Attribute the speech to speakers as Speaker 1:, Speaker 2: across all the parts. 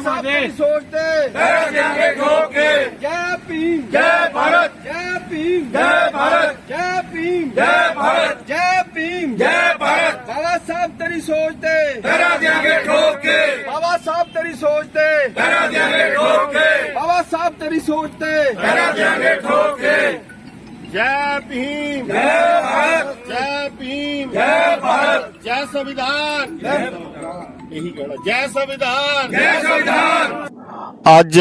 Speaker 1: ਕੇ
Speaker 2: ਬਾਬਾ ਸਾਹਿਬ ਤੇਰੀ ਸੋਚ ਤੇ
Speaker 1: ਕਰਾ ਦਿਆਂਗੇ ਠੋਕ ਕੇ
Speaker 2: ਜੈ ਭੀਮ
Speaker 1: ਜੈ ਭਾਰਤ
Speaker 2: ਜੈ ਭੀਮ
Speaker 1: ਜੈ ਭਾਰਤ
Speaker 2: ਜੈ ਭੀਮ
Speaker 1: ਜੈ ਭਾਰਤ
Speaker 2: ਜੈ ਭੀਮ
Speaker 1: ਜੈ ਭਾਰਤ
Speaker 2: ਬਾਬਾ ਸਾਹਿਬ ਤੇਰੀ ਸੋਚ ਤੇ
Speaker 1: ਕਰਾ ਦਿਆਂਗੇ ਠੋਕ ਕੇ
Speaker 2: ਬਾਬਾ ਸਾਹਿਬ ਤੇਰੀ ਸੋਚ ਤੇ
Speaker 3: ਇਹੀ ਕਹਿਣਾ। ਜੈ ਸੰਵਿਧਾਨ।
Speaker 1: ਜੈ ਸੰਵਿਧਾਨ।
Speaker 3: ਅੱਜ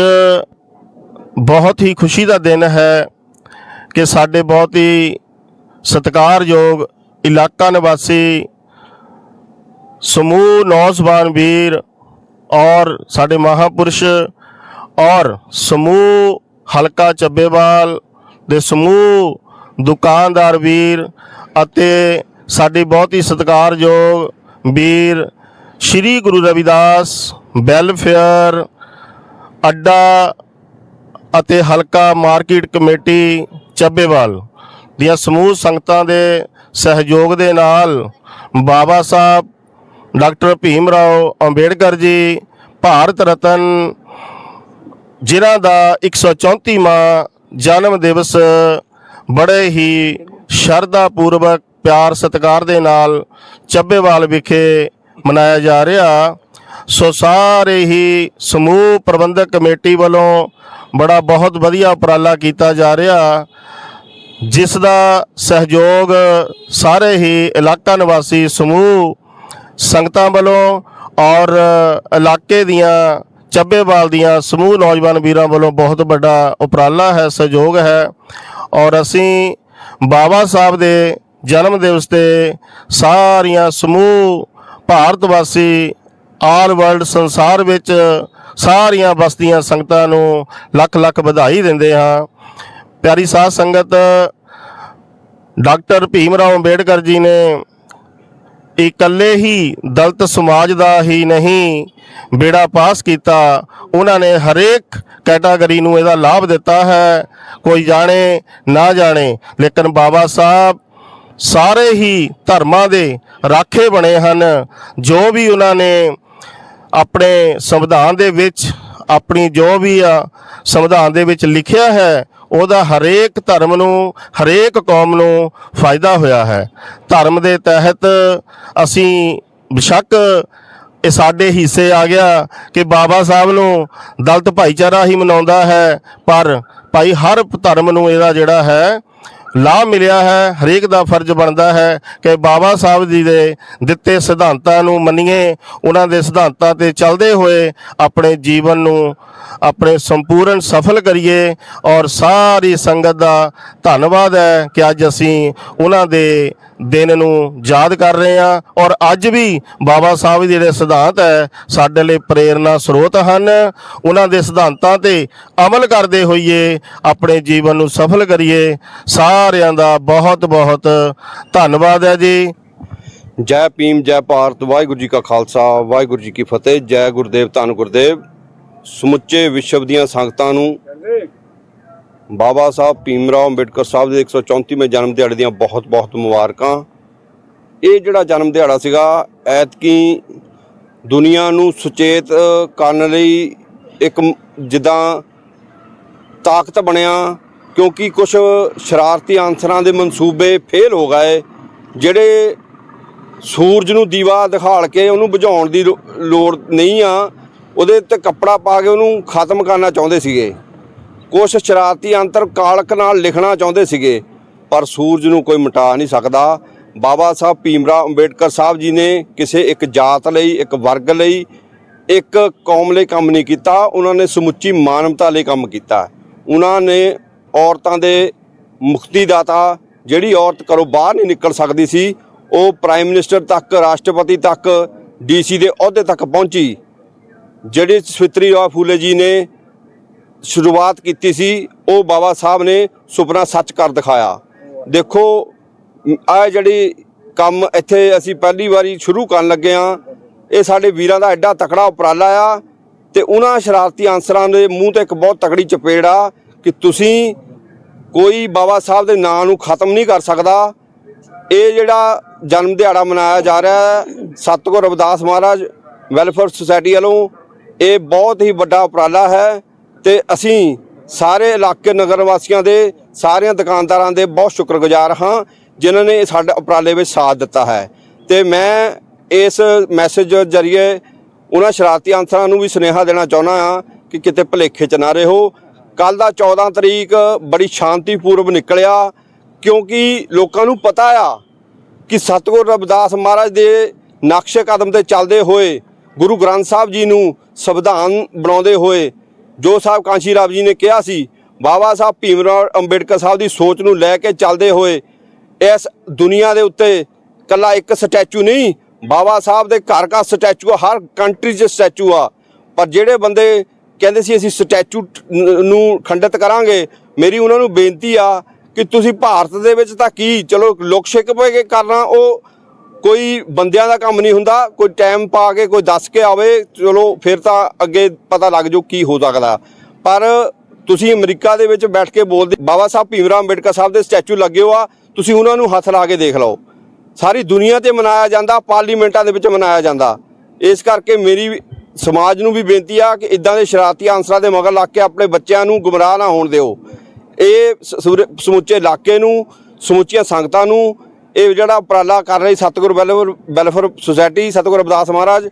Speaker 3: ਬਹੁਤ ਹੀ ਖੁਸ਼ੀ ਦਾ ਦਿਨ ਹੈ ਕਿ ਸਾਡੇ ਬਹੁਤ ਹੀ ਸਤਿਕਾਰਯੋਗ ਇਲਾਕਾ ਨਿਵਾਸੀ ਸਮੂਹ ਨੌਜਵਾਨ ਵੀਰ ਔਰ ਸਾਡੇ ਮਹਾਪੁਰਸ਼ ਔਰ ਸਮੂਹ ਹਲਕਾ ਚੱਬੇਵਾਲ ਦੇ ਸਮੂਹ ਦੁਕਾਨਦਾਰ ਵੀਰ ਅਤੇ ਸਾਡੇ ਬਹੁਤ ਹੀ ਸਤਿਕਾਰਯੋਗ ਵੀਰ ਸ਼੍ਰੀ ਗੁਰੂ ਰਵਿਦਾਸ ਵੈਲਫੇਅਰ ਅੱਡਾ ਅਤੇ ਹਲਕਾ ਮਾਰਕੀਟ ਕਮੇਟੀ ਚੱਬੇਵਾਲ ਦੀਆਂ ਸਮੂਹ ਸੰਗਤਾਂ ਦੇ ਸਹਿਯੋਗ ਦੇ ਨਾਲ ਬਾਬਾ ਸਾਹਿਬ, ਡਾਕਟਰ ਭੀਮ ਰਾਓ ਅੰਬੇਡਕਰ ਜੀ, ਭਾਰਤ ਰਤਨ ਜਿਨ੍ਹਾਂ ਦਾ 134ਵਾਂ ਜਨਮ ਦਿਵਸ ਬੜੇ ਹੀ ਸ਼ਰਧਾ ਪੂਰਵਕ ਪਿਆਰ ਸਤਿਕਾਰ ਦੇ ਨਾਲ ਚੱਬੇਵਾਲ ਵਿਖੇ ਮਨਾਇਆ ਜਾ ਰਿਹਾ, ਸੋ ਸਾਰੇ ਹੀ ਸਮੂਹ ਪ੍ਰਬੰਧਕ ਕਮੇਟੀ ਵੱਲੋਂ ਬੜਾ ਬਹੁਤ ਵਧੀਆ ਉਪਰਾਲਾ ਕੀਤਾ ਜਾ ਰਿਹਾ, ਜਿਸ ਦਾ ਸਹਿਯੋਗ ਸਾਰੇ ਹੀ ਇਲਾਕਾ ਨਿਵਾਸੀ ਸਮੂਹ, ਸੰਗਤਾਂ ਵੱਲੋਂ ਔਰ ਇਲਾਕੇ ਦੀਆਂ ਚੱਬੇਵਾਲ ਦੀਆਂ ਸਮੂਹ ਨੌਜਵਾਨ ਵੀਰਾਂ ਵੱਲੋਂ ਬਹੁਤ ਵੱਡਾ ਉਪਰਾਲਾ ਹੈ, ਸਹਿਯੋਗ ਹੈ ਔਰ ਅਸੀਂ ਬਾਬਾ ਸਾਹਿਬ ਦੇ ਜਨਮ ਦਿਵਸ ਤੇ ਸਾਰੀਆਂ ਸਮੂਹ ਭਾਰਤ ਵਾਸੀ ਆਲ ਵਰਲਡ ਸੰਸਾਰ ਵਿੱਚ ਸਾਰੀਆਂ ਬਸਤੀਆਂ ਸੰਗਤਾਂ ਨੂੰ ਲੱਖ ਲੱਖ ਵਧਾਈ ਦਿੰਦੇ ਹਾਂ। ਪਿਆਰੀ ਸਾਧ ਸੰਗਤ, ਡਾਕਟਰ ਭੀਮ ਰਾਓ ਅੰਬੇਡਕਰ ਜੀ ਨੇ ਇਕੱਲੇ ਹੀ ਦਲਤ ਸਮਾਜ ਦਾ ਹੀ ਨਹੀਂ ਬੇੜਾ ਪਾਸ ਕੀਤਾ। ਉਹਨਾਂ ਨੇ ਹਰੇਕ ਕੈਟਾਗਰੀ ਨੂੰ ਇਹਦਾ ਲਾਭ ਦਿੱਤਾ ਹੈ। ਕੋਈ ਜਾਣੇ, ਨਾ ਜਾਣੇ, ਲੇਕਿਨ ਬਾਬਾ ਸਾਹਿਬ ਸਾਰੇ ਹੀ ਧਰਮਾਂ ਦੇ ਰਾਖੇ ਬਣੇ ਹਨ। ਜੋ ਵੀ ਉਹਨਾਂ ਨੇ ਆਪਣੇ ਸੰਵਿਧਾਨ ਦੇ ਵਿੱਚ, ਆਪਣੀ ਜੋ ਵੀ ਆ ਸੰਵਿਧਾਨ ਦੇ ਵਿੱਚ ਲਿਖਿਆ ਹੈ, ਉਹਦਾ ਹਰੇਕ ਧਰਮ ਨੂੰ, ਹਰੇਕ ਕੌਮ ਨੂੰ ਫਾਇਦਾ ਹੋਇਆ ਹੈ। ਧਰਮ ਦੇ ਤਹਿਤ ਅਸੀਂ ਬਿਸ਼ੱਕ ਇਹ ਸਾਡੇ ਹਿੱਸੇ ਆ ਗਿਆ ਕਿ ਬਾਬਾ ਸਾਹਿਬ ਨੂੰ ਦਲਤ ਭਾਈਚਾਰਾ ਹੀ ਮਨਾਉਂਦਾ ਹੈ, ਪਰ ਭਾਈ ਹਰ ਧਰਮ ਨੂੰ ਇਹਦਾ ਜਿਹੜਾ ਹੈ ਲਾਭ ਮਿਲਿਆ ਹੈ, ਹਰੇਕ ਦਾ ਫਰਜ਼ ਬਣਦਾ ਹੈ ਕਿ ਬਾਬਾ ਸਾਹਿਬ ਜੀ ਦੇ ਦਿੱਤੇ ਸਿਧਾਂਤਾਂ ਨੂੰ ਮੰਨੀਏ, ਉਹਨਾਂ ਦੇ ਸਿਧਾਂਤਾਂ ਤੇ ਚੱਲਦੇ ਹੋਏ ਆਪਣੇ ਜੀਵਨ ਨੂੰ ਆਪਣੇ ਸੰਪੂਰਨ ਸਫਲ ਕਰੀਏ ਔਰ ਸਾਰੀ ਸੰਗਤ ਦਾ ਧੰਨਵਾਦ ਹੈ ਕਿ ਅੱਜ ਅਸੀਂ ਉਹਨਾਂ ਦੇ ਦਿਨ ਨੂੰ ਯਾਦ ਕਰ ਰਹੇ ਹਾਂ ਔਰ ਅੱਜ ਵੀ ਬਾਬਾ ਸਾਹਿਬ ਦੇ ਜਿਹੜੇ ਸਿਧਾਂਤ ਹੈ, ਸਾਡੇ ਲਈ ਪ੍ਰੇਰਨਾ ਸਰੋਤ ਹਨ। ਉਹਨਾਂ ਦੇ ਸਿਧਾਂਤਾਂ ਤੇ ਅਮਲ ਕਰਦੇ ਹੋਈਏ, ਆਪਣੇ ਜੀਵਨ ਨੂੰ ਸਫਲ ਕਰੀਏ। ਸਾਰਿਆਂ ਦਾ ਬਹੁਤ ਬਹੁਤ ਧੰਨਵਾਦ ਹੈ ਜੀ।
Speaker 4: ਜੈ ਭੀਮ, ਜੈ ਭਾਰਤ, ਵਾਹਿਗੁਰੂ ਜੀ ਕਾ ਖਾਲਸਾ, ਵਾਹਿਗੁਰੂ ਜੀ ਕੀ ਫਤਿਹ। ਜੈ ਗੁਰਦੇਵ, ਧੰਨ ਗੁਰਦੇਵ। ਸਮੁੱਚੇ ਵਿਸ਼ਵ ਦੀਆਂ ਸੰਗਤਾਂ ਨੂੰ ਬਾਬਾ ਸਾਹਿਬ ਭੀਮ ਰਾਓ ਅੰਬੇਡਕਰ ਸਾਹਿਬ ਦੇ 134ਵੇਂ ਜਨਮ ਦਿਹਾੜੇ ਦੀਆਂ ਬਹੁਤ-ਬਹੁਤ ਮੁਬਾਰਕਾਂ। ਇਹ ਜਿਹੜਾ ਜਨਮ ਦਿਹਾੜਾ ਸੀਗਾ, ਐਤਕੀ ਦੁਨੀਆ ਨੂੰ ਸੁਚੇਤ ਕਰਨ ਲਈ ਇੱਕ ਜਿੱਦਾਂ ਤਾਕਤ ਬਣਿਆ, ਕਿਉਂਕਿ ਕੁਝ ਸ਼ਰਾਰਤੀ ਅਨਸਰਾਂ ਦੇ ਮਨਸੂਬੇ ਫੇਲ ਹੋ ਗਏ, ਜਿਹੜੇ ਸੂਰਜ ਨੂੰ ਦੀਵਾ ਦਿਖਾਲ ਕੇ ਉਹਨੂੰ ਬੁਝਾਉਣ ਦੀ ਲੋੜ ਨਹੀਂ ਆ, ਉਹਦੇ ਤੇ ਕੱਪੜਾ ਪਾ ਕੇ ਉਹਨੂੰ ਖਤਮ ਕਰਨਾ ਚਾਹੁੰਦੇ ਸੀਗੇ। ਕੁਝ ਸ਼ਰਾਰਤੀ ਅੰਤਰ ਕਾਲਕ ਨਾਲ ਲਿਖਣਾ ਚਾਹੁੰਦੇ ਸੀਗੇ, ਪਰ ਸੂਰਜ ਨੂੰ ਕੋਈ ਮਿਟਾ ਨਹੀਂ ਸਕਦਾ। ਬਾਬਾ ਸਾਹਿਬ ਭੀਮਰਾਓ ਅੰਬੇਡਕਰ ਸਾਹਿਬ ਜੀ ਨੇ ਕਿਸੇ ਇੱਕ ਜਾਤ ਲਈ, ਇੱਕ ਵਰਗ ਲਈ ਇੱਕ ਕੌਮ ਲਈ ਕੰਮ ਨਹੀਂ ਕੀਤਾ। ਉਹਨਾਂ ਨੇ ਸਮੁੱਚੀ ਮਾਨਵਤਾ ਲਈ ਕੰਮ ਕੀਤਾ। ਉਹਨਾਂ ਨੇ ਔਰਤਾਂ ਦੇ ਮੁਕਤੀ ਦਾਤਾ ਜਿਹੜੀ ਔਰਤ ਘਰੋਂ ਬਾਹਰ ਨਹੀਂ ਨਿਕਲ ਸਕਦੀ ਸੀ, ਉਹ ਪ੍ਰਾਈਮ ਮਿਨਿਸਟਰ ਤੱਕ, ਰਾਸ਼ਟਰਪਤੀ ਤੱਕ, ਡੀਸੀ ਦੇ ਅਹੁਦੇ ਤੱਕ ਪਹੁੰਚੀ, ਜਿਹੜੀ ਸਵਿਤਰੀ ਰਾਓ ਫੂਲੇ ਜੀ ਨੇ ਸ਼ੁਰੂਆਤ ਕੀਤੀ ਸੀ, ਉਹ ਬਾਬਾ ਸਾਹਿਬ ਨੇ ਸੁਪਨਾ ਸੱਚ ਕਰ ਦਿਖਾਇਆ। ਦੇਖੋ ਆ ਜਿਹੜੀ ਕੰਮ ਇੱਥੇ ਅਸੀਂ ਪਹਿਲੀ ਵਾਰੀ ਸ਼ੁਰੂ ਕਰਨ ਲੱਗੇ ਆ ਇਹ ਸਾਡੇ ਵੀਰਾਂ ਦਾ ਐਡਾ ਤਕੜਾ ਉਪਰਾਲਾ ਆ ਤੇ ਉਹਨਾਂ ਸ਼ਰਾਰਤੀ ਅਨਸਰਾਂ ਦੇ ਮੂੰਹ ਤੇ ਇੱਕ ਬਹੁਤ ਤਕੜੀ ਚਪੇੜ ਆ ਕਿ ਤੁਸੀਂ ਕੋਈ ਬਾਬਾ ਸਾਹਿਬ ਦੇ ਨਾਂ ਨੂੰ ਖਤਮ ਨਹੀਂ ਕਰ ਸਕਦਾ। ਇਹ ਜਿਹੜਾ ਜਨਮ ਦਿਹਾੜਾ ਮਨਾਇਆ ਜਾ ਰਿਹਾ ਹੈ, ਸਤਿਗੁਰ ਰਵਿਦਾਸ ਮਹਾਰਾਜ, ਵੈਲਫੇਅਰ ਸੁਸਾਇਟੀ ਵੱਲੋਂ, ਇਹ ਬਹੁਤ ਹੀ ਵੱਡਾ ਉਪਰਾਲਾ ਹੈ। ਤੇ ਅਸੀਂ ਸਾਰੇ ਇਲਾਕੇ ਨਗਰ ਵਾਸੀਆਂ ਦੇ, ਸਾਰਿਆਂ ਦੁਕਾਨਦਾਰਾਂ ਦੇ ਬਹੁਤ ਸ਼ੁਕਰਗੁਜ਼ਾਰ ਹਾਂ, ਜਿਨ੍ਹਾਂ ਨੇ ਸਾਡੇ ਉਪਰਾਲੇ ਵਿੱਚ ਸਾਥ ਦਿੱਤਾ ਹੈ। ਤੇ ਮੈਂ ਇਸ ਮੈਸੇਜ ਜਰੀਏ ਉਹਨਾਂ ਸ਼ਰਾਰਤੀ ਅਨਸਰਾਂ ਨੂੰ ਵੀ ਸੁਨੇਹਾ ਦੇਣਾ ਚਾਹੁੰਦਾ ਹਾਂ ਕਿ ਕਿਤੇ ਭੁਲੇਖੇ 'ਚ ਨਾ ਰਹੋ। ਕੱਲ ਦਾ 14 ਤਰੀਕ ਬੜੀ ਸ਼ਾਂਤੀਪੂਰਵ ਨਿਕਲਿਆ, ਕਿਉਂਕਿ ਲੋਕਾਂ ਨੂੰ ਪਤਾ ਆ ਕਿ ਸਤਿਗੁਰ ਰਵਿਦਾਸ ਮਹਾਰਾਜ ਦੇ ਨਕਸ਼ੇ ਕਦਮ ਤੇ ਚੱਲਦੇ ਹੋਏ, ਗੁਰੂ ਗ੍ਰੰਥ ਸਾਹਿਬ ਜੀ ਨੂੰ ਸੰਵਿਧਾਨ ਬਣਾਉਂਦੇ ਹੋਏ ਜੋ ਸਾਹਿਬ ਕਾਂਸ਼ੀ ਰਾਮ ਜੀ ਨੇ ਕਿਹਾ ਸੀ, ਬਾਬਾ ਸਾਹਿਬ ਭੀਮ ਰਾਓ ਅੰਬੇਡਕਰ ਸਾਹਿਬ ਦੀ ਸੋਚ ਨੂੰ ਲੈ ਕੇ ਚੱਲਦੇ ਹੋਏ ਇਸ ਦੁਨੀਆ ਦੇ ਉੱਤੇ ਕੱਲਾ ਇੱਕ ਸਟੈਚੂ ਨਹੀਂ, ਬਾਬਾ ਸਾਹਿਬ ਦੇ ਘਰ ਘਰ ਸਟੈਚੂ ਆ, ਹਰ ਕੰਟਰੀ 'ਚ ਸਟੈਚੂ ਆ। ਪਰ ਜਿਹੜੇ ਬੰਦੇ ਕਹਿੰਦੇ ਸੀ, ਅਸੀਂ ਸਟੈਚੂ ਨੂੰ ਖੰਡਿਤ ਕਰਾਂਗੇ, ਮੇਰੀ ਉਹਨਾਂ ਨੂੰ ਬੇਨਤੀ ਆ ਕਿ ਤੁਸੀਂ ਭਾਰਤ ਦੇ ਵਿੱਚ ਤਾਂ ਕੀ, ਚਲੋ ਲੋਕ ਸ਼ਿਕਵੇ ਕਰਨਾ, ਉਹ ਕੋਈ ਬੰਦਿਆਂ ਦਾ ਕੰਮ ਨਹੀਂ ਹੁੰਦਾ, ਕੋਈ ਟਾਈਮ ਪਾ ਕੇ, ਕੋਈ ਦੱਸ ਕੇ ਆਵੇ, ਚਲੋ ਫਿਰ ਤਾਂ ਅੱਗੇ ਪਤਾ ਲੱਗ ਜਾਊ ਕੀ ਹੋ ਸਕਦਾ। ਪਰ ਤੁਸੀਂ ਅਮਰੀਕਾ ਦੇ ਵਿੱਚ ਬੈਠ ਕੇ ਬੋਲਦੇ, ਬਾਬਾ ਸਾਹਿਬ ਭੀਮਰਾਵ ਅੰਬੇਡਕਰ ਸਾਹਿਬ ਦੇ ਸਟੈਚੂ ਲੱਗੇ ਹੋ ਆ ਤੁਸੀਂ ਉਹਨਾਂ ਨੂੰ ਹੱਥ ਲਾ ਕੇ ਦੇਖ ਲਓ। ਸਾਰੀ ਦੁਨੀਆ ਤੇ ਮਨਾਇਆ ਜਾਂਦਾ, ਪਾਰਲੀਮੈਂਟਾਂ ਦੇ ਵਿੱਚ ਮਨਾਇਆ ਜਾਂਦਾ। ਇਸ ਕਰਕੇ ਮੇਰੀ ਵੀ- ਸਮਾਜ ਨੂੰ ਵੀ ਬੇਨਤੀ ਆ ਕਿ ਇਦਾਂ ਦੇ ਸ਼ਰਾਰਤੀ ਅਨਸਰਾਂ ਦੇ ਮਗਰ ਲੱਗ ਕੇ ਆਪਣੇ ਬੱਚਿਆਂ ਨੂੰ ਗੁੰਮਰਾਹ ਨਾ ਹੋਣ ਦਿਓ। ਇਹ ਸਮੁੱਚੇ ਇਲਾਕੇ ਨੂੰ, ਸਮੁੱਚੀਆਂ ਸੰਗਤਾਂ ਨੂੰ ਇਹ ਜਿਹੜਾ ਉਪਰਾਲਾ ਕਰ ਰਹੀ ਸਤਿਗੁਰ ਵੈਲਫੇਅਰ ਵੈਲਫੇਅਰ ਸੁਸਾਇਟੀ, ਸਤਿਗੁਰ ਰਵਿਦਾਸ ਮਹਾਰਾਜ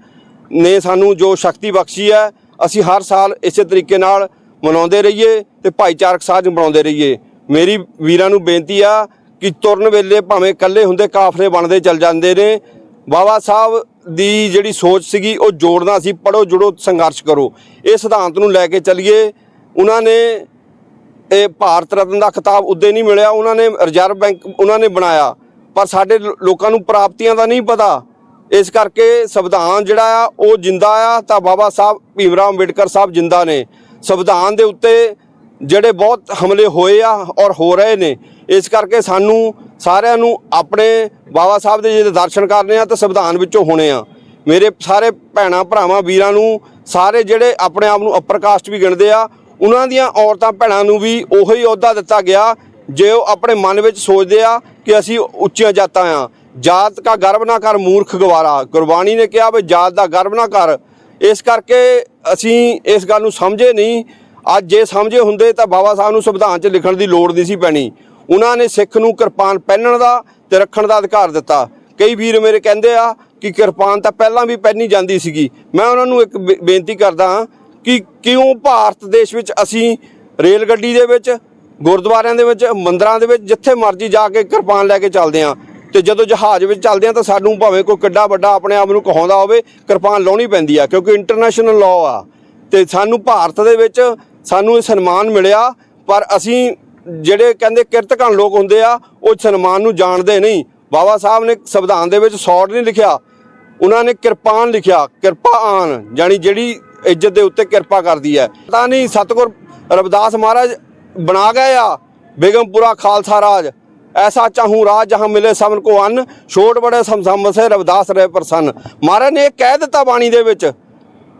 Speaker 4: ਨੇ ਸਾਨੂੰ ਜੋ ਸ਼ਕਤੀ ਬਖਸ਼ੀ ਹੈ, ਅਸੀਂ ਹਰ ਸਾਲ ਇਸੇ ਤਰੀਕੇ ਨਾਲ ਮਨਾਉਂਦੇ ਰਹੀਏ ਤੇ ਭਾਈਚਾਰਕ ਸਾਂਝ ਬਣਾਉਂਦੇ ਰਹੀਏ। ਮੇਰੀ ਵੀਰਾਂ ਨੂੰ ਬੇਨਤੀ ਆ ਕਿ ਤੁਰਨ ਵੇਲੇ ਭਾਵੇਂ ਇਕੱਲੇ ਹੁੰਦੇ ਕਾਫਲੇ ਬਣਦੇ ਚੱਲ ਜਾਂਦੇ ਨੇ, ਬਾਬਾ ਸਾਹਿਬ ਦੀ ਜਿਹੜੀ ਸੋਚ ਸੀਗੀ, ਉਹ ਜੋੜਨਾ ਸੀ ਪੜੋ ਜੁੜੋ, ਸੰਘਰਸ਼ ਕਰੋ। ਇਹ ਸਿਧਾਂਤ ਨੂੰ ਲੈ ਕੇ ਚੱਲੀਏ। ਉਹਨਾਂ ਨੇ ਇਹ ਭਾਰਤ ਰਤਨ ਦਾ ਖਿਤਾਬ ਉਦੋਂ ਨਹੀਂ ਮਿਲਿਆ, ਉਹਨਾਂ ਨੇ ਰਿਜ਼ਰਵ ਬੈਂਕ ਉਹਨਾਂ ਨੇ ਬਣਾਇਆ। ਪਰ ਸਾਡੇ ਲੋਕਾਂ ਨੂੰ ਪ੍ਰਾਪਤੀਆਂ ਦਾ ਨਹੀਂ ਪਤਾ। ਇਸ ਕਰਕੇ ਸੰਵਿਧਾਨ ਜਿਹੜਾ ਆ, ਉਹ ਜਿੰਦਾ ਆ ਤਾਂ ਬਾਬਾ ਸਾਹਿਬ ਭੀਮਰਾਵ ਅੰਬੇਡਕਰ ਸਾਹਿਬ ਜਿੰਦਾ ਨੇ। ਸੰਵਿਧਾਨ ਦੇ ਉੱਤੇ ਜਿਹੜੇ ਬਹੁਤ ਹਮਲੇ ਹੋਏ ਆ ਔਰ ਹੋ ਰਹੇ ਨੇ, ਇਸ ਕਰਕੇ ਸਾਨੂੰ ਸਾਰਿਆਂ ਨੂੰ ਆਪਣੇ ਬਾਬਾ ਸਾਹਿਬ ਦੇ ਜਿਹੜੇ ਦਰਸ਼ਨ ਕਰਨੇ ਆ ਤਾਂ ਸੰਵਿਧਾਨ ਵਿੱਚੋਂ ਹੋਣੇ ਆ। ਮੇਰੇ ਸਾਰੇ ਭੈਣਾਂ, ਭਰਾਵਾਂ, ਵੀਰਾਂ ਨੂੰ ਸਾਰੇ ਜਿਹੜੇ ਆਪਣੇ ਆਪ ਨੂੰ ਅਪਰ ਕਾਸਟ ਵੀ ਗਿਣਦੇ ਆ, ਉਹਨਾਂ ਦੀਆਂ ਔਰਤਾਂ, ਭੈਣਾਂ ਨੂੰ ਵੀ ਉਹੀ ਅਹੁਦਾ ਦਿੱਤਾ ਗਿਆ, ਜੇ ਉਹ ਆਪਣੇ ਮਨ ਵਿੱਚ ਸੋਚਦੇ ਆ ਕਿ ਅਸੀਂ ਉੱਚੀਆਂ ਜਾਤਾਂ ਆ। ਜਾਤ ਕਾ ਗਰਵ ਨਾ ਕਰ ਮੂਰਖ ਗਵਾਰਾ। ਗੁਰਬਾਣੀ ਨੇ ਕਿਹਾ ਵੀ ਜਾਤ ਦਾ ਗਰਵ ਨਾ ਕਰ। ਇਸ ਕਰਕੇ ਅਸੀਂ ਇਸ ਗੱਲ ਨੂੰ ਸਮਝੇ ਨਹੀਂ। ਅੱਜ ਜੇ ਸਮਝੇ ਹੁੰਦੇ ਤਾਂ ਬਾਬਾ ਸਾਹਿਬ ਨੂੰ ਸੰਵਿਧਾਨ 'ਚ ਲਿਖਣ ਦੀ ਲੋੜ ਨਹੀਂ ਸੀ ਪੈਣੀ। ਉਹਨਾਂ ਨੇ ਸਿੱਖ ਨੂੰ ਕਿਰਪਾਨ ਪਹਿਨਣ ਦਾ ਤੇ ਰੱਖਣ ਦਾ ਅਧਿਕਾਰ ਦਿੱਤਾ। ਕਈ ਵੀਰ ਮੇਰੇ ਕਹਿੰਦੇ ਆ ਕਿ ਕਿਰਪਾਨ ਤਾਂ ਪਹਿਲਾਂ ਵੀ ਪਹਿਨੀ ਜਾਂਦੀ ਸੀਗੀ। ਮੈਂ ਉਹਨਾਂ ਨੂੰ ਇੱਕ ਬੇ- ਬੇਨਤੀ ਕਰਦਾ ਹਾਂ ਕਿ ਕਿਉਂ ਭਾਰਤ ਦੇਸ਼ ਵਿੱਚ ਅਸੀਂ ਰੇਲ ਗੱਡੀ ਦੇ ਵਿੱਚ ਗੁਰਦੁਆਰਿਆਂ ਦੇ ਵਿੱਚ, ਮੰਦਰਾਂ ਦੇ ਵਿੱਚ, ਜਿੱਥੇ ਮਰਜ਼ੀ ਜਾ ਕੇ ਕਿਰਪਾਨ ਲੈ ਕੇ ਚੱਲਦੇ ਆ ਤੇ ਜਦੋਂ ਜਹਾਜ਼ ਵਿੱਚ ਚੱਲਦੇ ਆ ਤਾਂ ਸਾਨੂੰ ਭਾਵੇਂ ਕੋਈ ਕਿੱਡਾ ਵੱਡਾ ਆਪਣੇ ਆਪ ਨੂੰ ਕਹਾਉਂਦਾ ਹੋਵੇ, ਕਿਰਪਾਨ ਲਾਉਣੀ ਪੈਂਦੀ ਆ, ਕਿਉਂਕਿ ਇੰਟਰਨੈਸ਼ਨਲ ਲਾਅ ਆ। ਤੇ ਸਾਨੂੰ ਭਾਰਤ ਦੇ ਵਿੱਚ ਸਾਨੂੰ ਇਹ ਸਨਮਾਨ ਮਿਲਿਆ, ਪਰ ਅਸੀਂ ਜਿਹੜੇ ਕਹਿੰਦੇ ਕਿਰਤਕਣ ਲੋਕ ਹੁੰਦੇ ਆ, ਉਹ ਸਨਮਾਨ ਨੂੰ ਜਾਣਦੇ ਨਹੀਂ। ਬਾਬਾ ਸਾਹਿਬ ਨੇ ਸੰਵਿਧਾਨ ਦੇ ਵਿੱਚ ਸੌੜ ਨਹੀਂ ਲਿਖਿਆ। ਉਹਨਾਂ ਨੇ ਕਿਰਪਾਨ ਲਿਖਿਆ, ਕਿਰਪਾ ਆਨ ਜਾਨੀ ਜਿਹੜੀ ਇੱਜ਼ਤ ਦੇ ਉੱਤੇ ਕਿਰਪਾ ਕਰਦੀ ਹੈ। ਪਤਾ ਨਹੀਂ ਸਤਿਗੁਰ ਰਵਿਦਾਸ ਮਹਾਰਾਜ ਬਣਾ ਗਏ ਆ। ਬੇਗਮਪੁਰਾ ਖਾਲਸਾ ਰਾਜ। ਐਸਾ ਚਾਹੂੰ ਰਾਜ ਜਹਾਂ ਮਿਲੇ ਸਭਨ ਕੋ ਅੰਨ। ਛੋਟ ਬੜੇ ਸਮਸਮ ਸੇ ਰਵਿਦਾਸ ਰਹੇ ਪ੍ਰਸੰਨ। ਮਹਾਰਾਜ ਨੇ ਇਹ ਕਹਿ ਦਿੱਤਾ ਬਾਣੀ ਦੇ ਵਿੱਚ।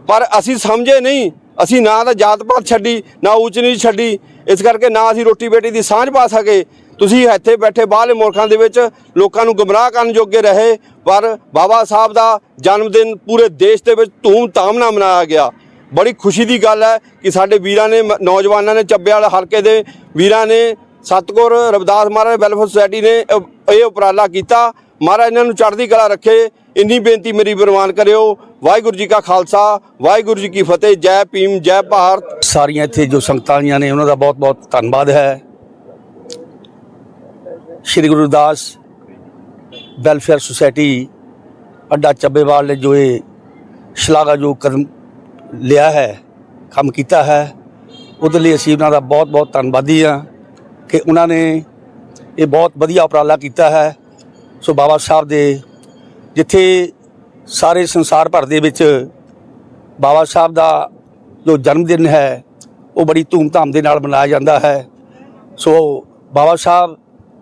Speaker 4: ਪਰ ਅਸੀਂ ਸਮਝੇ ਨਹੀਂ। ਅਸੀਂ ਨਾ ਤਾਂ ਜਾਤ ਪਾਤ ਛੱਡੀ, ਨਾ ਉੱਚ ਨੀਚ ਛੱਡੀ। ਇਸ ਕਰਕੇ ਨਾ ਅਸੀਂ ਰੋਟੀ ਬੇਟੀ ਦੀ ਸਾਂਝ ਪਾ ਸਕੇ। ਤੁਸੀਂ ਇੱਥੇ ਬੈਠੇ ਬਾਹਰਲੇ ਮੁਲਕਾਂ ਦੇ ਵਿੱਚ ਲੋਕਾਂ ਨੂੰ ਗਮਰਾਹ ਕਰਨ ਜੋਗੇ ਰਹੇ। ਪਰ ਬਾਬਾ ਸਾਹਿਬ ਦਾ ਜਨਮ ਦਿਨ ਪੂਰੇ ਦੇਸ਼ ਦੇ ਵਿੱਚ ਧੂਮ-ਧਾਮ ਨਾਲ ਮਨਾਇਆ ਗਿਆ। ਬੜੀ ਖੁਸ਼ੀ ਦੀ ਗੱਲ ਹੈ ਕਿ ਸਾਡੇ ਵੀਰਾਂ ਨੇ, ਨੌਜਵਾਨਾਂ ਨੇ ਚੱਬੇ ਵਾਲੇ ਹਲਕੇ ਦੇ ਵੀਰਾਂ ਨੇ, ਸਤਗੁਰ ਰਵਿਦਾਸ ਮਹਾਰਾਜ ਵੈਲਫੇਅਰ ਸੁਸਾਇਟੀ ਨੇ ਇਹ- ਉਪਰਾਲਾ ਕੀਤਾ। ਮਹਾਰਾਜ ਇਹਨਾਂ ਨੂੰ ਚੜ੍ਹਦੀ ਕਲਾ ਰੱਖੇ। ਇੰਨੀ ਬੇਨਤੀ ਮੇਰੀ ਪ੍ਰਵਾਨ ਕਰਿਓ। ਵਾਹਿਗੁਰੂ ਜੀ ਕਾ ਖਾਲਸਾ, ਵਾਹਿਗੁਰੂ ਜੀ ਕੀ ਫਤਿਹ। ਜੈ ਭੀਮ, ਜੈ ਭਾਰਤ।
Speaker 5: ਸਾਰੀਆਂ ਇੱਥੇ ਜੋ ਸੰਗਤਾਂ ਆਈਆਂ ਨੇ, ਉਹਨਾਂ ਦਾ ਬਹੁਤ-ਬਹੁਤ ਧੰਨਵਾਦ ਹੈ। ਸ਼੍ਰੀ ਗੁਰੂ ਰਵਿਦਾਸ ਵੈਲਫੇਅਰ ਸੁਸਾਇਟੀ, ਅੱਡਾ ਚੱਬੇਵਾਲ ਨੇ ਜੋ ਇਹ ਸ਼ਲਾਘਾਯੋਗ ਕਦਮ ਲਿਆ ਹੈ, ਕੰਮ ਕੀਤਾ ਹੈ, ਉਹਦੇ ਲਈ ਅਸੀਂ ਉਹਨਾਂ ਦਾ ਬਹੁਤ-ਬਹੁਤ ਧੰਨਵਾਦੀ ਹਾਂ ਕਿ ਉਹਨਾਂ ਨੇ ਇਹ ਬਹੁਤ ਵਧੀਆ ਉਪਰਾਲਾ ਕੀਤਾ ਹੈ। ਸੋ ਬਾਬਾ ਸਾਹਿਬ ਦੇ ਜਿੱਥੇ ਸਾਰੇ ਸੰਸਾਰ ਭਰ ਦੇ ਵਿੱਚ ਬਾਬਾ ਸਾਹਿਬ ਦਾ ਜੋ ਜਨਮ ਦਿਨ ਹੈ, ਉਹ ਬੜੀ ਧੂਮ-ਧਾਮ ਦੇ ਨਾਲ ਮਨਾਇਆ ਜਾਂਦਾ ਹੈ। ਸੋ ਬਾਬਾ ਸਾਹਿਬ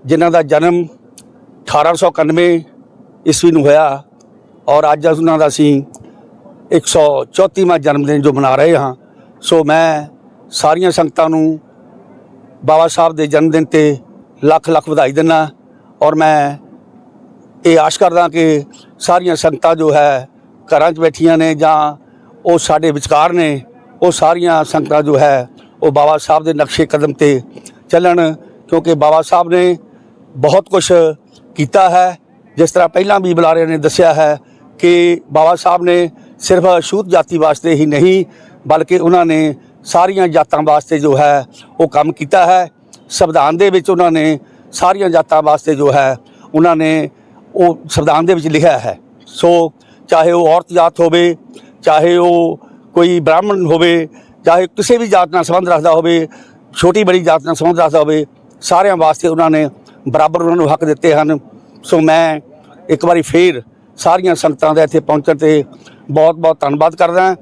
Speaker 5: ਜਿਨ੍ਹਾਂ ਦਾ ਜਨਮ 1891 ਈਸਵੀ ਨੂੰ ਹੋਇਆ ਔਰ ਅੱਜ ਉਹਨਾਂ ਦਾ ਅਸੀਂ 134ਵਾਂ ਜਨਮ ਦਿਨ ਜੋ ਮਨਾ ਰਹੇ ਹਾਂ। ਸੋ ਮੈਂ ਸਾਰੀਆਂ ਸੰਗਤਾਂ ਨੂੰ ਬਾਬਾ ਸਾਹਿਬ ਦੇ ਜਨਮ ਦਿਨ ਤੇ ਲੱਖ ਲੱਖ ਵਧਾਈ ਦਿੰਦਾ ਔਰ ਮੈਂ ਇਹ ਆਸ ਕਰਦਾ ਕਿ ਸਾਰੀਆਂ ਸੰਗਤਾਂ ਜੋ ਹੈ ਘਰਾਂ 'ਚ ਬੈਠੀਆਂ ਨੇ ਜਾਂ ਉਹ ਸਾਡੇ ਵਿਚਕਾਰ ਨੇ, ਉਹ ਸਾਰੀਆਂ ਸੰਗਤਾਂ ਜੋ ਹੈ ਉਹ ਬਾਬਾ ਸਾਹਿਬ ਦੇ ਨਕਸ਼ੇ ਕਦਮ ਤੇ ਚੱਲਣ ਕਿਉਂਕਿ ਬਾਬਾ ਸਾਹਿਬ ਨੇ ਬਹੁਤ ਕੁਝ ਕੀਤਾ ਹੈ। ਜਿਸ ਤਰ੍ਹਾਂ ਪਹਿਲਾਂ ਵੀ ਬੁਲਾਰਿਆਂ ਨੇ, ਦੱਸਿਆ ਹੈ ਕਿ ਬਾਬਾ ਸਾਹਿਬ ਨੇ ਸਿਰਫ ਛੂਤ ਜਾਤੀ ਵਾਸਤੇ ਹੀ ਨਹੀਂ, ਬਲਕਿ ਉਹਨਾਂ ਨੇ ਸਾਰੀਆਂ ਜਾਤਾਂ ਵਾਸਤੇ ਜੋ ਹੈ, ਉਹ ਕੰਮ ਕੀਤਾ ਹੈ। ਸੰਵਿਧਾਨ ਦੇ ਵਿੱਚ ਉਹਨਾਂ ਨੇ ਸਾਰੀਆਂ ਜਾਤਾਂ ਵਾਸਤੇ ਜੋ ਹੈ, ਉਹਨਾਂ ਨੇ ਉਹ ਸੰਵਿਧਾਨ ਦੇ ਵਿੱਚ ਲਿਖਿਆ ਹੈ। ਸੋ ਚਾਹੇ ਉਹ ਔਰਤ ਜਾਤ ਹੋਵੇ, ਚਾਹੇ ਉਹ ਕੋਈ ਬ੍ਰਾਹਮਣ ਹੋਵੇ, ਚਾਹੇ ਕਿਸੇ ਵੀ ਜਾਤ ਨਾਲ ਸੰਬੰਧ ਰੱਖਦਾ ਹੋਵੇ, ਛੋਟੀ ਬੜੀ ਜਾਤ ਨਾਲ ਸੰਬੰਧ ਰੱਖਦਾ ਹੋਵੇ, ਸਾਰਿਆਂ ਵਾਸਤੇ ਉਹਨਾਂ ਨੇ ਬਰਾਬਰ ਉਹਨਾਂ ਨੂੰ ਹੱਕ ਦਿੱਤੇ ਹਨ। ਸੋ ਮੈਂ ਇੱਕ ਵਾਰੀ ਫੇਰ ਸਾਰੀਆਂ ਸੰਗਤਾਂ ਦਾ ਇੱਥੇ ਪਹੁੰਚਣ ਤੇ ਬਹੁਤ ਬਹੁਤ ਧੰਨਵਾਦ ਕਰਦਾ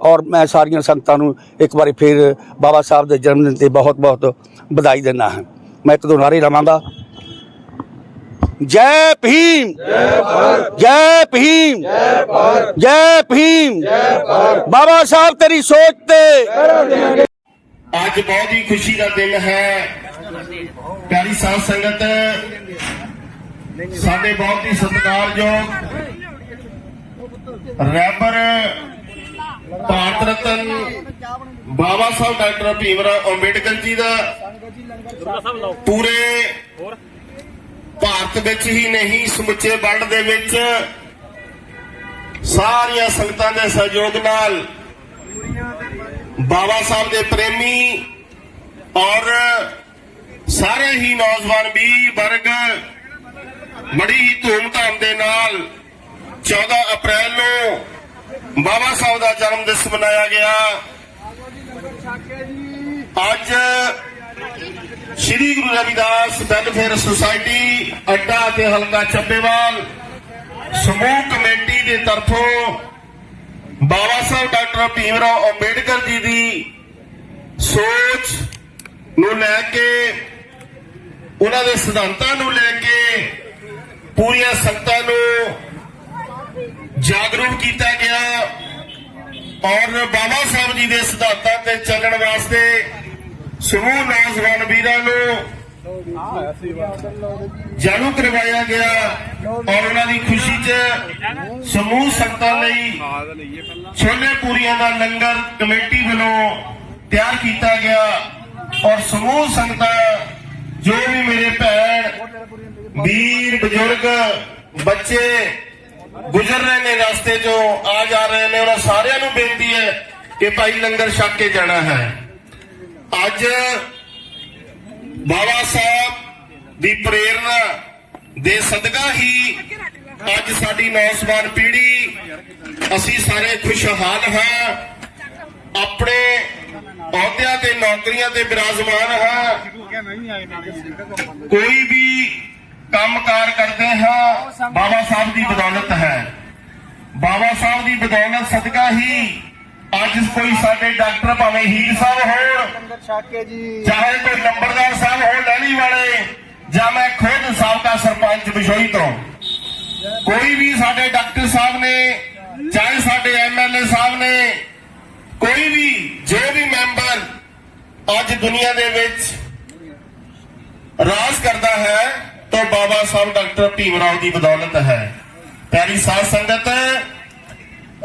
Speaker 5: ਔਰ ਮੈਂ ਸਾਰੀਆਂ ਸੰਗਤਾਂ ਨੂੰ ਇੱਕ ਵਾਰੀ ਫਿਰ ਬਾਬਾ ਸਾਹਿਬ ਦੇ ਜਨਮ ਦਿਨ ਤੇ ਬਹੁਤ ਬਹੁਤ ਵਧਾਈ ਦਿੰਦਾ ਹਾਂ। ਮੈਂ ਇੱਕ ਦੋ ਨਾਰੇ ਲਵਾਂਗਾ। ਜੈ ਭੀਮ। ਜੈ ਭਾਰਤ ਜੈ ਭੀਮ। ਜੈ ਭਾਰਤ ਜੈ ਭੀਮ। ਜੈ ਭਾਰਤ ਬਾਬਾ ਸਾਹਿਬ ਤੇਰੀ ਸੋਚ ਤੇ।
Speaker 3: ਅੱਜ ਬਹੁਤ ਹੀ ਖੁਸ਼ੀ ਦਾ ਦਿਨ ਹੈ। ਪਿਆਰੀ ਸਾਧ ਸੰਗਤ ਸਾਡੇ ਬਹੁਤ ਹੀ ਸਤਿਕਾਰਯੋਗ ਰੈਬਰ ਭਾਰਤ ਰਤਨ ਬਾਬਾ ਸਾਹਿਬ ਡਾਕਟਰ ਭੀਮਰਾਓ ਅੰਬੇਡਕਰ ਜੀ ਦਾ ਪੂਰੇ ਭਾਰਤ ਵਿੱਚ ਹੀ ਨਹੀਂ, ਸਮੁੱਚੇ ਵਰਲਡ ਦੇ ਵਿੱਚ ਸਾਰੀਆਂ ਸੰਗਤਾਂ ਦੇ ਸਹਿਯੋਗ ਨਾਲ ਬਾਬਾ ਸਾਹਿਬ ਦੇ ਪ੍ਰੇਮੀ ਔਰ ਸਾਰੇ ਹੀ ਨੌਜਵਾਨ ਵੀ ਵਰਗ ਬੜੀ ਹੀ ਧੂਮਧਾਮ ਦੇ ਨਾਲ 14 ਅਪ੍ਰੈਲ ਨੂੰ ਬਾਬਾ ਸਾਹਿਬ ਦਾ ਜਨਮ ਦਿਵਸ ਮਨਾਇਆ ਗਿਆ। ਅੱਜ ਸ਼੍ਰੀ ਗੁਰੂ ਰਵਿਦਾਸ ਵੈਲਫੇਅਰ ਸੁਸਾਇਟੀ, ਅੱਡਾ ਅਤੇ ਹਲਕਾ ਚੱਬੇਵਾਲ ਸਮੂਹ ਕਮੇਟੀ ਦੇ ਤਰਫੋਂ ਬਾਬਾ ਸਾਹਿਬ ਡਾਕਟਰ ਭੀਮਰਾਓ ਅੰਬੇਡਕਰ ਜੀ ਦੀ ਸੋਚ ਨੂੰ ਲੈ ਕੇ, ਉਹਨਾਂ ਦੇ ਸਿਧਾਂਤਾਂ ਨੂੰ ਲੈ ਕੇ ਪੂਰੀਆਂ ਸੰਗਤਾਂ ਨੂੰ ਜਾਗਰੂਕ ਕੀਤਾ ਗਿਆ ਔਰ ਬਾਬਾ ਸਾਹਿਬ ਜੀ ਦੇ ਸਿਧਾਂਤਾਂ ਤੇ ਚੱਲਣ ਵਾਸਤੇ ਸਮੂਹ ਨੌਜਵਾਨ ਵੀਰਾਂ ਨੂੰ ਜਾਣੂ ਕਰਵਾਇਆ ਗਿਆ ਔਰ ਉਹਨਾਂ ਦੀ ਖੁਸ਼ੀ 'ਚ ਸਮੂਹ ਸੰਗਤਾਂ ਲਈ ਛੋਲੇ ਪੂਰੀਆਂ ਦਾ ਲੰਗਰ ਕਮੇਟੀ ਵੱਲੋਂ ਤਿਆਰ ਕੀਤਾ ਗਿਆ ਔਰ ਸਮੂਹ ਸੰਗਤਾਂ ਜੋ ਵੀ ਮੇਰੇ ਭੈਣ ਵੀਰ ਬਜ਼ੁਰਗ, ਬੱਚੇ ਗੁਜ਼ਰ ਰਹੇ ਨੇ ਰਸਤੇ ਚੋਂ, ਆ ਜਾ ਰਹੇ ਨੇ। ਉਹਨਾਂ ਸਾਰਿਆਂ ਨੂੰ ਬੇਨਤੀ ਹੈ ਕਿ ਭਾਈ ਲੰਗਰ ਛਕ ਕੇ ਜਾਣਾ ਹੈ। ਅੱਜ ਬਾਬਾ ਸਾਹਿਬ ਦੀ ਪ੍ਰੇਰਣਾ ਦੇ ਸਦਕਾ ਹੀ ਅੱਜ ਸਾਡੀ ਨੌਜਵਾਨ ਪੀੜ੍ਹੀ, ਅਸੀਂ ਸਾਰੇ ਖੁਸ਼ਹਾਲ ਹਾਂ। ਆਪਣੇ ਅਹੁਦਿਆਂ ਤੇ ਨੌਕਰੀਆਂ ਤੇ ਬਿਰਾਜਮਾਨ ਹਾਂ। ਕੋਈ ਵੀ ਕੰਮਕਾਰ ਕਰਦੇ ਹਾਂ। ਬਾਬਾ ਸਾਹਿਬ ਦੀ ਬਦੌਲਤ ਹੈ। ਬਾਬਾ ਸਾਹਿਬ ਦੀ ਬਦੌਲਤ ਸਦਕਾ ਹੀ ਅੱਜ ਕੋਈ ਸਾਡੇ ਡਾਕਟਰ ਭਾਵੇਂ ਹੀਰ ਸਾਹਿਬ ਹੋਣ, ਚਾਹੇ ਕੋਈ ਨੰਬਰਦਾਰ ਸਾਹਿਬ ਹੋਣ ਲੈਣੀ ਵਾਲੇ, ਜਾਂ ਮੈਂ ਖੁਦ ਸਾਬਕਾ ਸਰਪੰਚ ਬਿਸ਼ੋਈ ਤੋਂ। ਕੋਈ ਵੀ ਸਾਡੇ ਡਾਕਟਰ ਸਾਹਿਬ ਨੇ, ਚਾਹੇ ਸਾਡੇ ਐਮਐਲਏ ਸਾਹਿਬ ਨੇ, ਕੋਈ ਵੀ, ਜੋ ਵੀ ਮੈਂਬਰ ਅੱਜ ਦੁਨੀਆ ਦੇ ਵਿੱਚ ਰਾਜ ਕਰਦਾ ਹੈ ਤਾਂ ਬਾਬਾ ਸਾਹਿਬ ਡਾਕਟਰ ਭੀਮ ਰਾਓ ਦੀ ਬਦੌਲਤ ਹੈ। ਪਿਆਰੀ ਸਾਧ ਸੰਗਤ,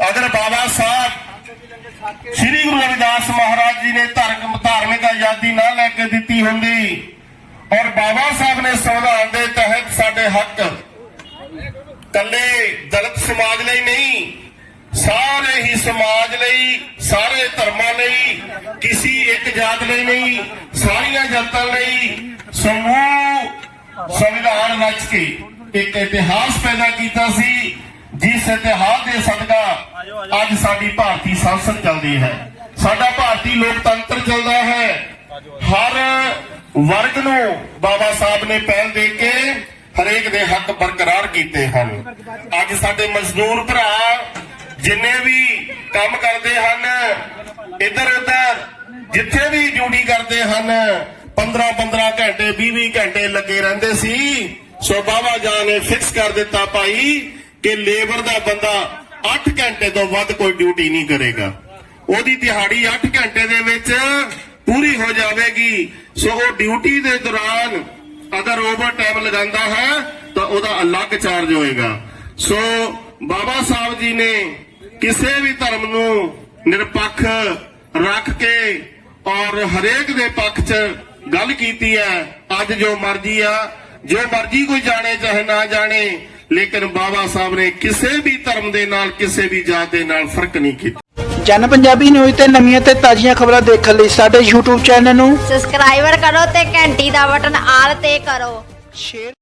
Speaker 3: ਅਗਰ ਬਾਬਾ ਸਾਹਿਬ ਸ੍ਰੀ ਗੁਰੂ ਰਵਿਦਾਸ ਮਹਾਰਾਜ ਜੀ ਨੇ ਧਾਰਮਿਕ ਧਾਰਮਿਕ ਆਜ਼ਾਦੀ ਨਾ ਲੈ ਕੇ ਦਿੱਤੀ ਹੁੰਦੀ, ਔਰ ਬਾਬਾ ਸਾਹਿਬ ਨੇ ਸੰਵਿਧਾਨ ਦੇ ਤਹਿਤ ਸਾਡੇ ਹੱਕ ਕੱਲੇ ਦਲਿਤ ਸਮਾਜ ਲਈ ਨਹੀਂ, ਸਾਰੇ ਹੀ ਸਮਾਜ ਲਈ, ਸਾਰੇ ਧਰਮਾਂ ਲਈ, ਕਿਸੇ ਇੱਕ ਜਾਤ ਲਈ ਨਹੀਂ, ਸਾਰੀਆਂ ਜਨਤਾ ਲਈ ਸਮੂਹ ਸੰਵਿਧਾਨ ਰਚ ਕੇ ਇੱਕ ਇਤਿਹਾਸ ਪੈਦਾ ਕੀਤਾ ਸੀ, ਜਿਸ ਇਤਿਹਾਸ ਦੇ ਸਦਕਾ ਅੱਜ ਸਾਡੀ ਭਾਰਤੀ ਸੰਸਦ ਚੱਲਦੀ ਹੈ। ਸਾਡਾ ਭਾਰਤੀ ਲੋਕਤੰਤਰ ਚੱਲਦਾ ਹੈ। ਹਰ ਵਰਗ ਨੂੰ ਬਾਬਾ ਸਾਹਿਬ ਨੇ ਪਹਿਲ ਦੇ ਕੇ ਹਰੇਕ ਦੇ ਹੱਕ ਬਰਕਰਾਰ ਕੀਤੇ ਹਨ। ਅੱਜ ਸਾਡੇ ਮਜ਼ਦੂਰ ਭਰਾ ਜਿੰਨੇ ਵੀ ਕੰਮ ਕਰਦੇ ਹਨ ਇੱਧਰ ਉੱਧਰ ਜਿੱਥੇ ਵੀ ਡਿਊਟੀ ਕਰਦੇ ਹਨ 15 15 ਘੰਟੇ 20 20 ਘੰਟੇ ਲੱਗੇ ਰਹਿੰਦੇ ਸੀ। ਸੋ ਬਾਬਾ ਜਾਨ ਨੇ ਫਿਕਸ ਕਰ ਦਿੱਤਾ ਭਾਈ ਕਿ ਲੇਬਰ ਦਾ ਬੰਦਾ 8 ਘੰਟੇ ਤੋਂ ਵੱਧ ਕੋਈ ਡਿਊਟੀ ਨਹੀਂ ਕਰੇਗਾ। ਉਹਦੀ ਦਿਹਾੜੀ 8 ਘੰਟੇ ਦੇ ਵਿੱਚ ਪੂਰੀ ਹੋ ਜਾਵੇਗੀ। ਸੋ ਉਹ ਡਿਊਟੀ ਦੇ ਦੌਰਾਨ ਅਗਰ ਓਵਰ ਟਾਈਮ ਲਗਾਉਂਦਾ ਹੈ, ਤਾਂ ਉਹਦਾ ਅਲੱਗ ਚਾਰਜ ਹੋਏਗਾ। ਸੋ ਬਾਬਾ ਸਾਹਿਬ ਜੀ ਨੇ ਕਿਸੇ ਵੀ ਧਰਮ ਨੂੰ ਨਿਰਪੱਖ ਰੱਖ ਕੇ ਔਰ ਹਰੇਕ ਦੇ ਪੱਖ 'ਚ ਗੱਲ ਕੀਤੀ ਹੈ ਅੱਜ ਜੋ ਮਰਜ਼ੀ ਆ ਜੋ ਮਰਜ਼ੀ ਕੋਈ ਜਾਣੇ ਚਾਹੇ ਨਾ ਜਾਣੇ ਲੇਕਿਨ ਬਾਬਾ ਸਾਹਿਬ ਨੇ ਕਿਸੇ ਵੀ ਧਰਮ ਦੇ ਨਾਲ ਕਿਸੇ ਵੀ ਜਾਤ ਦੇ ਨਾਲ ਫ਼ਰਕ ਨਹੀਂ ਕੀਤਾ।
Speaker 6: ਜਨ ਪੰਜਾਬੀ ਨਿਊਜ਼ ਤੇ ਨਵੀਆਂ ਤੇ ਤਾਜ਼ੀਆਂ ਖਬਰਾਂ ਦੇਖਣ ਲਈ ਸਾਡੇ YouTube ਚੈਨਲ ਨੂੰ
Speaker 7: ਸਬਸਕ੍ਰਾਈਬਰ ਕਰੋ ਤੇ ਘੰਟੀ ਦਾ ਬਟਨ ਆਲ ਤੇ ਕਰੋ।
Speaker 6: ਸ਼ੇਅਰ